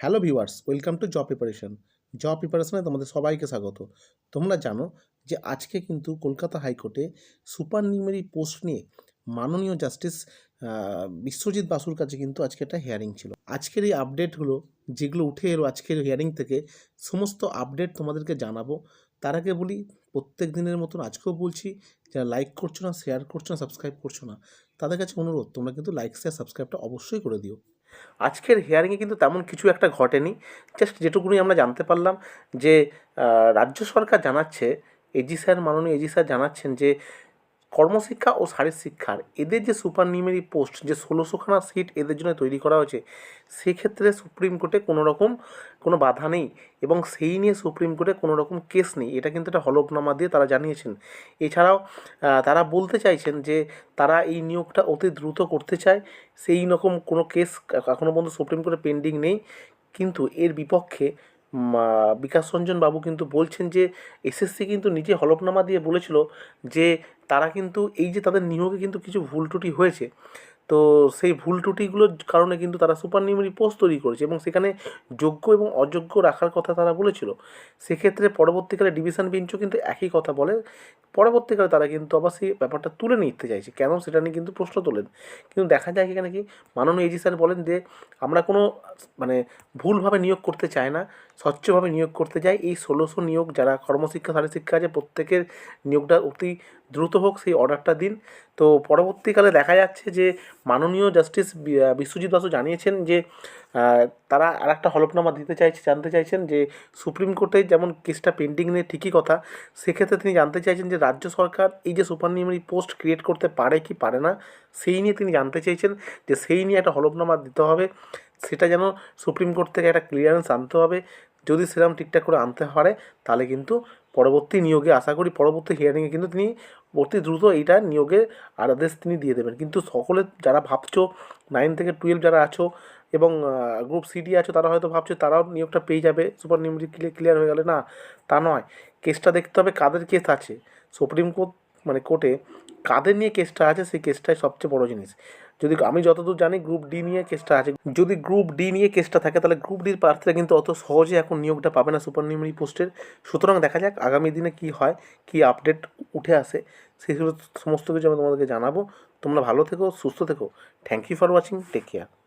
Hello viewers, welcome to job preparation. Job প্রিপারেশনে তোমাদের সবাইকে স্বাগত। তোমরা জানো যে আজকে কিন্তু কলকাতা হাইকোর্টে সুপার নিউমেরি পোস্ট নিয়ে মাননীয় জাস্টিস বিশ্বজিৎ বাসুর কাছে কিন্তু আজকে একটা হিয়ারিং ছিল। আজকের এই আপডেট আপডেটগুলো যেগুলো উঠে এলো আজকের হিয়ারিং থেকে, সমস্ত আপডেট তোমাদেরকে জানাব। তার আগে বলি, প্রত্যেক দিনের মতন আজকেও বলছি, যারা লাইক করছ না শেয়ার করছ না সাবস্ক্রাইব করছ না, তাদের কাছে অনুরোধ, তোমরা কিন্তু লাইক শেয়ার সাবস্ক্রাইবটা অবশ্যই করে দিও। আজকের হিয়ারিংয়ে কিন্তু তেমন কিছু একটা ঘটেনি। জাস্ট যেটুকুনি আমরা জানতে পারলাম যে রাজ্য সরকার জানাচ্ছে এজি স্যার মাননীয় এজি স্যার জানাচ্ছেন যে কর্মশিক্ষা ও শারীর শিক্ষার এদের যে সুপার নিউমেরি পোস্ট যে ষোলোশোখানা সিট এদের জন্য তৈরি করা হয়েছে, সেক্ষেত্রে সুপ্রিম কোর্টে কোনো রকম কোনো বাধা নেই এবং সেই নিয়ে সুপ্রিম কোর্টে কোনো রকম কেস নেই। এটা কিন্তু একটা হলফনামা দিয়ে তারা জানিয়েছেন। এছাড়াও তারা বলতে চাইছেন যে তারা এই নিয়োগটা অতি দ্রুত করতে চায়। সেই রকম কোনো কেস এখনও পর্যন্ত সুপ্রিম কোর্টে পেন্ডিং নেই। কিন্তু এর বিপক্ষে বিকাশ রঞ্জন বাবু কিন্তু বলছেন যে এসএসসি কিন্তু নিজে হলফনামা দিয়ে বলেছিল যে তারা কিন্তু এই যে তাদের নিয়োগে কিন্তু কিছু ভুল ত্রুটি হয়েছে। তো সেই ভুল ত্রুটিগুলোর কারণে কিন্তু তারা সুপার নিউমারি পোস্ট তৈরি করেছে এবং সেখানে যোগ্য এবং অযোগ্য রাখার কথা তারা বলেছিল। সেক্ষেত্রে পরবর্তীকালে ডিভিশন বেঞ্চও কিন্তু একই কথা বলে। পরবর্তীকালে তারা কিন্তু আবার সেই ব্যাপারটা তুলে নিতে চাইছে। কেন? সেটা নিয়ে কিন্তু প্রশ্ন তোলেন। কিন্তু দেখা যায় এখানে কি মাননীয় এজি স্যার বলেন যে, আমরা কোনো মানে ভুলভাবে নিয়োগ করতে চাই না, স্বচ্ছভাবে নিয়োগ করতে চাই। এই ষোলোশো নিয়োগ যারা কর্মশিক্ষা শারীরশিক্ষা আছে, প্রত্যেকের নিয়োগটা অতি দ্রুত হোক সেই অর্ডারটা দিন। তো পরবর্তীকালে দেখা যাচ্ছে যে মাননীয় জাস্টিস বিশ্বজিৎ বাসু জানিয়েছেন যে তারা আর একটা হলফনামা দিতে চাইছে, জানতে চাইছেন যে সুপ্রিম কোর্টে যেমন কেসটা পেন্ডিং নিয়ে ঠিকই কথা। সেক্ষেত্রে তিনি জানতে চাইছেন যে রাজ্য সরকার এই যে সুপার নিউমারি পোস্ট ক্রিয়েট করতে পারে কি পারে না, সেই নিয়ে তিনি জানতে চাইছেন যে সেই নিয়ে একটা হলফনামা দিতে হবে। সেটা যেন সুপ্রিম কোর্ট থেকে একটা ক্লিয়ারেন্স আনতে হবে। যদি সেরকম ঠিকঠাক করে আনতে পারে, তাহলে কিন্তু পরবর্তী নিয়োগে, আশা করি পরবর্তী হিয়ারিংয়ে কিন্তু তিনি অতি দ্রুত এইটা নিয়োগের আদেশ তিনি দিয়ে দেবেন। কিন্তু সকলে যারা ভাবছ নাইন থেকে টুয়েলভ যারা আছো এবং গ্রুপ সিডি আছো, তারা হয়তো ভাবছ তারাও নিয়োগটা পেয়ে যাবে। সুপার নিউমারি ক্লিয়ার হয়ে গেলে না, তা নয়। কেসটা দেখতে হবে কাদের কেস আছে। সুপ্রিম কোর্ট মানে কোর্টে কাদের নিয়ে কেসটা আছে, সেই কেসটাই সবচেয়ে বড় জিনিস। যদি আমি যতদূর জানি গ্রুপ ডি নিয়ে কেসটা আছে। যদি গ্রুপ ডি নিয়ে কেসটা থাকে, তাহলে গ্রুপ ডির প্রার্থীরা কিন্তু অত সহজে এখন নিয়োগটা পাবে না সুপার নিউমারি পোস্টের। সুতরাং দেখা যাক আগামী দিনে কি হয়, কি আপডেট উঠে আসে সেগুলো সমস্ত কিছু আমি তোমাদেরকে জানাব। তোমরা ভালো থেকো, সুস্থ থেকো। Thank you for watching take care